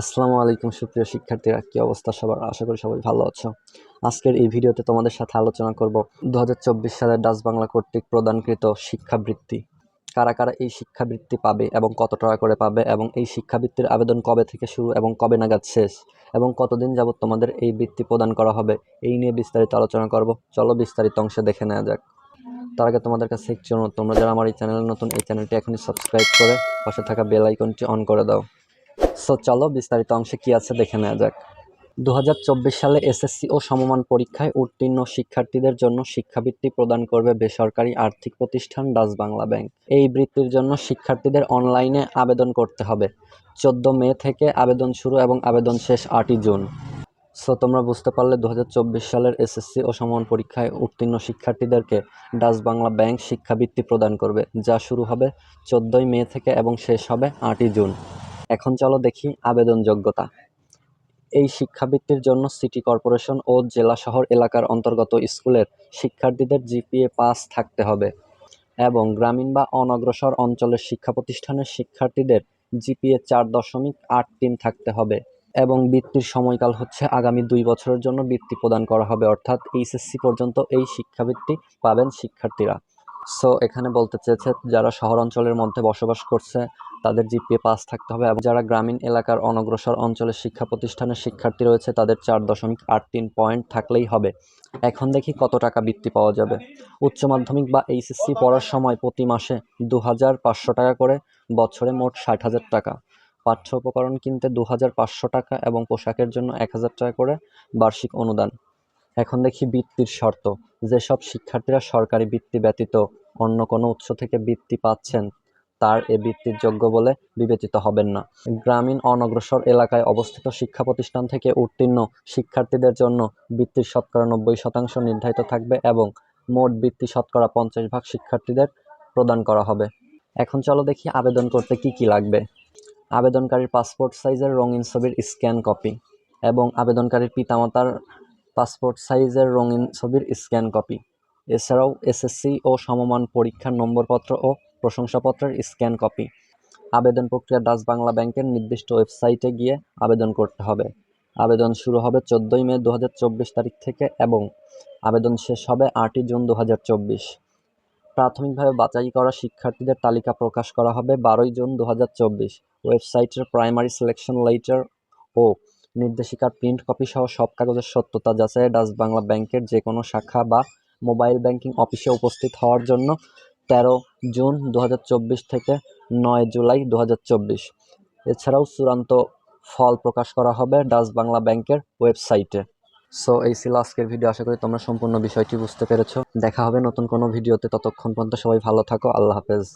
আসসালামু আলাইকুম, সুপ্রিয় শিক্ষার্থীরা। কী অবস্থা সবার? আশা করি সবাই ভালো আছো। আজকের এই ভিডিওতে তোমাদের সাথে আলোচনা করব দু হাজার চব্বিশ সালের ডাচ বাংলা কর্তৃক প্রদানকৃত শিক্ষাবৃত্তি। কারা কারা এই শিক্ষাবৃত্তি পাবে এবং কত টাকা করে পাবে এবং এই শিক্ষাবৃত্তির আবেদন কবে থেকে শুরু এবং কবে নাগাদ শেষ এবং কতদিন যাবৎ তোমাদের এই বৃত্তি প্রদান করা হবে, এই নিয়ে বিস্তারিত আলোচনা করব। চলো বিস্তারিত অংশে দেখে নেওয়া যাক। তার আগে তোমাদের কাছে একটি অনুরোধ, তোমরা যারা আমার এই চ্যানেলে নতুন, এই চ্যানেলটি এখনই সাবস্ক্রাইব করে পাশে থাকা বেল আইকনটি অন করে দাও। সো চলো বিস্তারিত অংশে কি আছে দেখে নেওয়া যাক। দু হাজার চব্বিশ সালে এসএসসি ও সমমান পরীক্ষায় উত্তীর্ণ শিক্ষার্থীদের জন্য শিক্ষাবৃত্তি প্রদান করবে বেসরকারি আর্থিক প্রতিষ্ঠান ডাচ বাংলা ব্যাংক। এই বৃত্তির জন্য শিক্ষার্থীদের অনলাইনে আবেদন করতে হবে। চোদ্দ মে থেকে আবেদন শুরু এবং আবেদন শেষ আটই জুন। সো তোমরা বুঝতে পারলে দু হাজার চব্বিশ সালের এসএসসি ও সমমান পরীক্ষায় উত্তীর্ণ শিক্ষার্থীদেরকে ডাচ বাংলা ব্যাংক শিক্ষাবৃত্তি প্রদান করবে, যা শুরু হবে চোদ্দোই মে থেকে এবং শেষ হবে আটই জুন। এখন চলো দেখি আবেদন যোগ্যতা এই শিক্ষাবৃত্তির জন্য সিটি কর্পোরেশন ও জেলা শহর এলাকার অন্তর্গত স্কুলের শিক্ষার্থীদের জিপিএ পাস থাকতে হবে এবং গ্রামীণ বা অনগ্রসর অঞ্চলের শিক্ষা প্রতিষ্ঠানের শিক্ষার্থীদের জিপিএ চার দশমিক আট তিন থাকতে হবে এবং বৃত্তির সময়কাল হচ্ছে আগামী দুই বছরের জন্য বৃত্তি প্রদান করা হবে, অর্থাৎ এইচএসসি পর্যন্ত এই শিক্ষাবৃত্তি পাবেন শিক্ষার্থীরা। সো এখানে বলতে চেয়েছে যারা শহর অঞ্চলের মধ্যে বসবাস করছে তাদের জিপিএ পাস থাকতে হবে এবং যারা গ্রামীণ এলাকার অনগ্রসর অঞ্চলের শিক্ষা প্রতিষ্ঠানের শিক্ষার্থী রয়েছে, তাদের চার দশমিক আট তিন পয়েন্ট থাকলেই হবে। এখন দেখি কত টাকা বৃত্তি পাওয়া যাবে। উচ্চ মাধ্যমিক বা এইচএসসি পড়ার সময় প্রতি মাসে দু হাজার পাঁচশো টাকা করে, বছরে মোট ষাট হাজার টাকা। পাঠ্য উপকরণ কিনতে দু হাজার পাঁচশো টাকা এবং পোশাকের জন্য এক হাজার টাকা করে বার্ষিক অনুদান। এখন দেখি বৃত্তির শর্ত। যেসব শিক্ষার্থীরা সরকারি বৃত্তি ব্যতীত অন্য কোনো উৎস থেকে বৃত্তি পাচ্ছেন তার এ বৃত্তির যোগ্য বলে বিবেচিত হবেন না। গ্রামীণ অনগ্রসর এলাকায় অবস্থিত শিক্ষা প্রতিষ্ঠান থেকে উত্তীর্ণ শিক্ষার্থীদের জন্য বৃত্তির শতকরা নব্বই শতাংশ নির্ধারিত থাকবে এবং মোট বৃত্তি শতকরা পঞ্চাশ ভাগ শিক্ষার্থীদের প্রদান করা হবে। এখন চলো দেখি আবেদন করতে কি কি লাগবে। আবেদনকারীর পাসপোর্ট সাইজের রঙিন ছবির স্ক্যান কপি এবং আবেদনকারীর পিতামাতার পাসপোর্ট সাইজের রঙিন ছবির স্ক্যান কপি। এছাড়াও এসএসসি ও সমমান পরীক্ষার নম্বরপত্র ও প্রশংসাপত্রের স্ক্যান কপি। আবেদন প্রক্রিয়া ডাচ বাংলা ব্যাংকের নির্দিষ্ট ওয়েবসাইটে গিয়ে আবেদন করতে হবে। আবেদন শুরু হবে চোদ্দোই মে দু হাজার চব্বিশ তারিখ থেকে এবং আবেদন শেষ হবে আটই জুন দু হাজার চব্বিশ। প্রাথমিকভাবে বাছাই করা শিক্ষার্থীদের তালিকা প্রকাশ করা হবে বারোই জুন দু হাজার চব্বিশ। ওয়েবসাইটের প্রাইমারি সিলেকশন লেটার ও নির্দেশিকার প্রিন্ট কপি সহ সব কাগজের সত্যতা যাচাইয়ে ডাচ বাংলা ব্যাংকের যে কোনো শাখা বা মোবাইল ব্যাংকিং অফিসে উপস্থিত হওয়ার জন্য তেরো জুন দু হাজার চব্বিশ থেকে নয় জুলাই দু হাজার চব্বিশ। এছাড়াও চূড়ান্ত ফল প্রকাশ করা হবে ডাচ বাংলা ব্যাংকের ওয়েবসাইটে। সো, এই ছিল আজকের ভিডিও। আশা করি তোমরা সম্পূর্ণ বিষয়টি বুঝতে পেরেছ। দেখা হবে নতুন কোনো ভিডিওতে। ততক্ষণ পর্যন্ত সবাই ভালো থাকো। আল্লাহ হাফেজ।